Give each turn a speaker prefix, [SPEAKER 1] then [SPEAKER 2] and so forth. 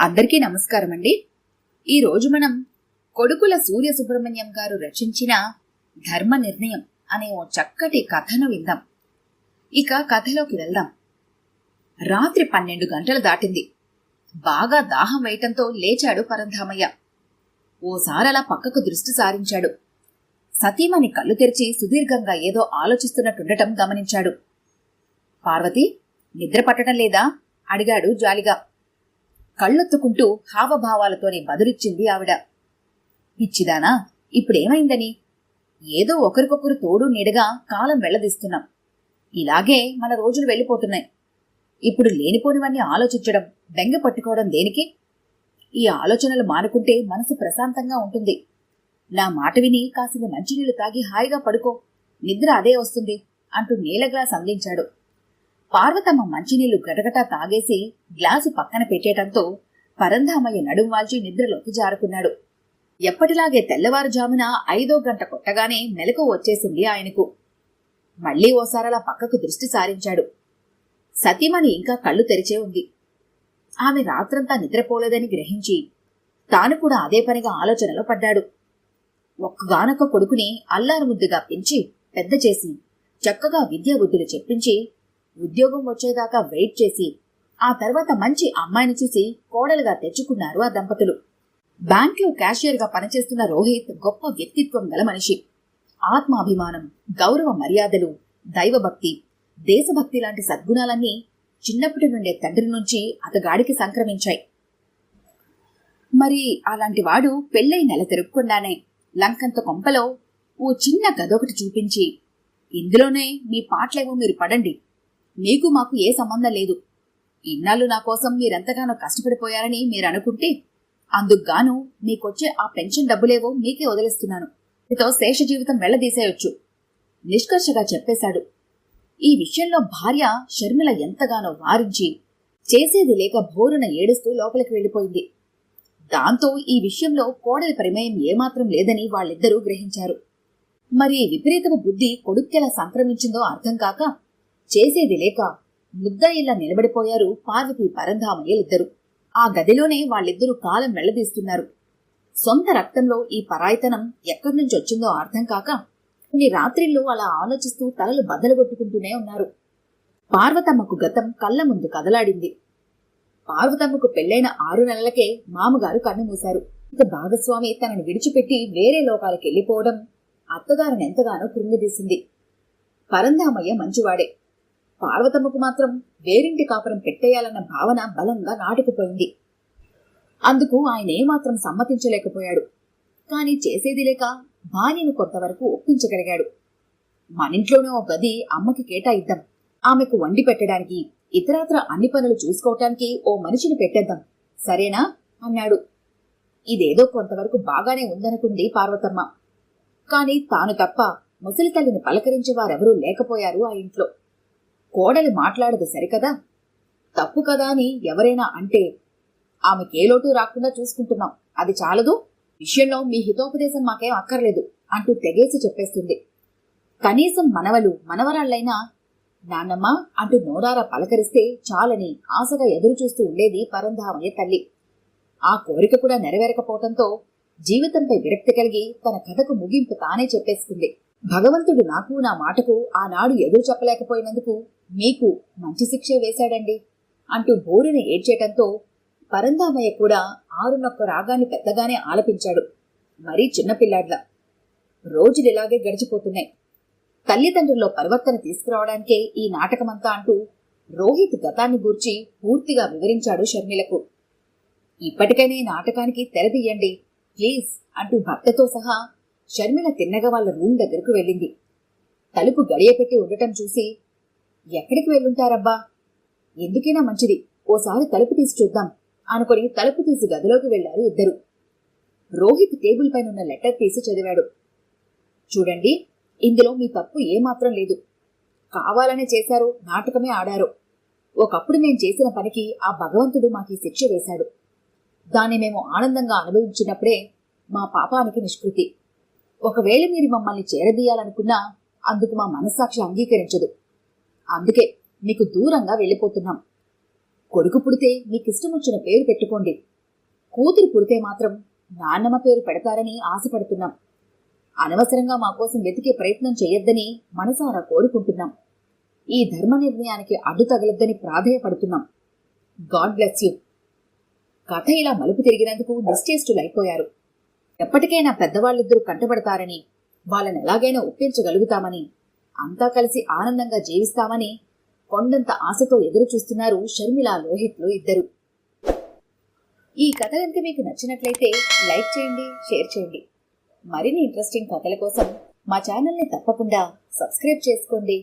[SPEAKER 1] అందరికీ నమస్కారం అండి ఈరోజు మనం కొడుకుల సూర్య సుబ్రహ్మణ్యం గారు రచించిన ధర్మ నిర్ణయం అనే ఓ చక్కటి కథను విందాం. ఇక కథలోకి వెళ్దాం. రాత్రి పన్నెండు గంటలు దాటింది. బాగా దాహం వేయటంతో లేచాడు పరంధామయ్య. ఓసారలా పక్కకు దృష్టి సారించాడు. సతీమణి కళ్ళు తెరిచి సుదీర్ఘంగా ఏదో ఆలోచిస్తున్నట్టుండటం గమనించాడు. పార్వతి నిద్ర పట్టడం లేదా? అడిగాడు జాలిగా. కళ్ళొత్తుకుంటూ హావభావాలతోనే బదులిచ్చింది ఆవిడ. పిచ్చిదానా ఇప్పుడేమైందని? ఏదో ఒకరికొకరు తోడు నీడగా కాలం వెళ్ళదీస్తున్నాం. ఇలాగే మన రోజులు వెళ్ళిపోతున్నాయి. ఇప్పుడు లేనిపోనివన్నీ ఆలోచించడం బెంగ పట్టుకోవడం దేనికి? ఈ ఆలోచనలు మానుకుంటే మనసు ప్రశాంతంగా ఉంటుంది. నా మాట విని కాసిన మంచినీళ్ళు తాగి హాయిగా పడుకో నిద్ర అదే వస్తుంది అంటూ నీల గ్లాస్ అందించాడు. పార్వతమ్మ మంచినీళ్ళు గటగటా తాగేసి గ్లాసు పక్కన పెట్టేయటంతో పరంధామయ్య నడుం వాల్చి నిద్రలోకి జారుకున్నాడు. ఎప్పటిలాగే తెల్లవారుజామున ఐదో గంట కొట్టగానే మెలకు వచ్చేసింది ఆయనకు. మళ్ళీ ఓసారలా పక్కకు దృష్టి సారించాడు. సతీమణి ఇంకా కళ్ళు తెరిచే ఉంది. ఆమె రాత్రంతా నిద్రపోలేదని గ్రహించి తాను కూడా అదే పనిగా ఆలోచనలో పడ్డాడు. ఒక్కగానొక్క కొడుకుని అల్లారు ముద్దుగా పెంచి పెద్ద చేసి చక్కగా విద్యా బుద్ధులు చెప్పించి ఉద్యోగం వచ్చేదాకా వెయిట్ చేసి ఆ తర్వాత మంచి అమ్మాయిని చూసి కోడలుగా తెచ్చుకున్నారు ఆ దంపతులు. బ్యాంక్లో క్యాషియర్గా పనిచేస్తున్న రోహిత్ గొప్ప వ్యక్తిత్వం గల మనిషి. ఆత్మాభిమానం గౌరవ మర్యాదలు దైవభక్తి దేశభక్తి లాంటి సద్గుణాలన్నీ చిన్నప్పటి నుండే తండ్రి నుంచి అతగాడికి సంక్రమించాయి. మరి అలాంటి వాడు పెళ్ళై నెల తిరుక్కుండానే లంకంత కొంపలో ఓ చిన్న గదొకటి చూపించి ఇందులోనే మీ పాటలేవో మీరు పడండి. మీకు మాకు ఏ సంబంధం లేదు. ఇన్నాళ్ళు నా కోసం మీరెంతగానో కష్టపడిపోయారని మీరు అనుకుంటే అందుకుగాను మీకొచ్చే ఆ పెన్షన్ డబ్బులేవో మీకే వదిలేస్తున్నాను. మీతో శేష జీవితం వెళ్ళదీసేయొచ్చు నిష్కర్షగా చెప్పేశాడు. ఈ విషయంలో భార్య షర్మిల ఎంతగానో వారించి చేసేది లేక బోరున ఏడుస్తూ లోపలికి వెళ్ళిపోయింది. దాంతో ఈ విషయంలో కోడలి ప్రమేయం ఏమాత్రం లేదని వాళ్ళిద్దరూ గ్రహించారు. మరి విపరీతపు బుద్ధి కొడుక్కెలా సంక్రమించిందో అర్థం కాక చేసేది లేక ముద్ద ఇలా నిలబడిపోయారు పార్వతి పరంధామయ్యలిద్దరు ఆ గదిలోనే వాళ్ళిద్దరూ కాలం వెళ్ళదీస్తున్నారు. సొంత రక్తంలో ఈ పరాయితనం ఎక్కడి నుంచి వచ్చిందో అర్థం కాక కొన్ని రాత్రిళ్ళు అలా ఆలోచిస్తూ తలలు బద్దలుగొట్టుకుంటూనే ఉన్నారు. పార్వతమ్మకు గతం కళ్ళ ముందు కదలాడింది. పార్వతమ్మకు పెళ్ళైన ఆరు నెలలకే మామగారు కన్ను మూశారు. ఇక భాగస్వామి తనను విడిచిపెట్టి వేరే లోకాలకు వెళ్ళిపోవడం అత్తగారిని ఎంతగానో కృంగదీసింది. పరంధామయ్య మంచివాడే. పార్వతమ్మకు మాత్రం వేరింటి కాపురం పెట్టేయాలన్న భావన బలంగా నాటుకుపోయింది. అందుకు ఆయన ఏమాత్రం సమ్మతించలేకపోయాడు. కాని చేసేది లేక భార్యను కొంతవరకు ఒప్పించగలిగాడు. మనింట్లోనే ఒక గది అమ్మకి కేటాయిద్దాం. ఆమెకు వండి పెట్టడానికి ఇతరత్ర అన్ని పనులు చూసుకోవటానికి ఓ మనిషిని పెట్టేద్దాం. సరేనా? అన్నాడు. ఇదేదో కొంతవరకు బాగానే ఉందనుకుంది పార్వతమ్మ. కాని తాను తప్ప ముసలి తల్లిని పలకరించే వారెవరూ లేకపోయారు ఆ ఇంట్లో. కోడలి మాట్లాడదు సరికదా? తప్పు కదా అని ఎవరైనా అంటే ఆమెకే లోటు రాకుండా చూసుకుంటున్నాం. అది చాలదు. విషయంలో మీ హితోపదేశం మాకేం అక్కర్లేదు అంటూ తెగేసి చెప్పేస్తుంది. కనీసం మనవలు మనవరాళ్ళైనా నాన్నమ్మ అంటూ నోరారా పలకరిస్తే చాలని ఆశగా ఎదురుచూస్తూ ఉండేది పరంధామయ్య తల్లి. ఆ కోరిక కూడా నెరవేరకపోవటంతో జీవితంపై విరక్తి కలిగి తన కథకు ముగింపు తానే చెప్పేసుకుంది. భగవంతుడు నాకు నా మాటకు ఆనాడు ఎదురు చెప్పలేకపోయినందుకు మీకు మంచి శిక్షే వేశాడండి అంటూ బోరుని ఏడ్చేయటంతో పరందామయ్య కూడా ఆరునొక్క రాగాన్ని పెద్దగానే ఆలపించాడు. మరీ చిన్నపిల్లాడ్ల రోజులు ఇలాగే గడిచిపోతున్నాయి. తల్లిదండ్రుల్లో పరివర్తన తీసుకురావడానికే ఈ నాటకమంతా అంటూ రోహిత్ గతాన్ని గూర్చి పూర్తిగా వివరించాడు షర్మిలకు. ఇప్పటికైనా ఈ నాటకానికి తెరదీయండి ప్లీజ్ అంటూ భర్తతో సహా షర్మిల తిన్నగా వాళ్ళ రూమ్ దగ్గరకు వెళ్ళింది. తలుపు గడియపెట్టి ఉండటం చూసి ఎక్కడికి వెళ్ళుంటారబ్బా? ఎందుకైనా మంచిది. ఓసారి తలుపు తీసి చూద్దాం. అనుకుని తలుపు తీసి గదిలోకి వెళ్ళారు ఇద్దరు. రోహిత్ టేబుల్ పైన ఉన్న లెటర్ తీసి చదివాడు. చూడండి ఇందులో మీ తప్పు ఏమాత్రం లేదు. కావాలనే చేశారు నాటకమే ఆడారు. ఒకప్పుడు మేము చేసిన పనికి ఆ భగవంతుడు మాకు ఈ శిక్ష వేశాడు. దాన్ని మేము ఆనందంగా అనుభవించినప్పుడే మా పాపానికి నిష్కృతి. ఒకవేళ మీరు మమ్మల్ని చేరదీయాలనుకున్నా అందుకు మా మనస్సాక్షి అంగీకరించదు. అందుకే మీకు దూరంగా వెళ్ళిపోతున్నాం. కొడుకు పుడితే మీకిష్టం వచ్చిన పేరు పెట్టుకోండి. కూతురు పుడితే మాత్రం నాన్నమ్మ పేరు పెడతారని ఆశపడుతున్నాం. అనవసరంగా మా కోసం వెతికే ప్రయత్నం చేయొద్దని మనసారా కోరుకుంటున్నాం. ఈ ధర్మ నిర్ణయానికి అడ్డు తగలొద్దని ప్రాధేయపడుతున్నాం. God bless you. కథ ఇలా మలుపు తిరిగినందుకు నిశ్చేష్టులైపోయారు. ఎప్పటికైనా పెద్దవాళ్ళిద్దరూ కంటపడతారని వాళ్ళని ఎలాగైనా ఒప్పించగలుగుతామని అంతా కలిసి ఆనందంగా జీవిస్తామని కొండంత ఆశతో ఎదురు చూస్తున్నారు షర్మిల లోహిత్లు ఇద్దరు. ఈ కథ కనుక మీకు నచ్చినట్లయితే లైక్ చేయండి షేర్ చేయండి. మరిన్ని ఇంట్రెస్టింగ్ కథల కోసం మా ఛానల్ని తప్పకుండా సబ్స్క్రైబ్ చేసుకోండి.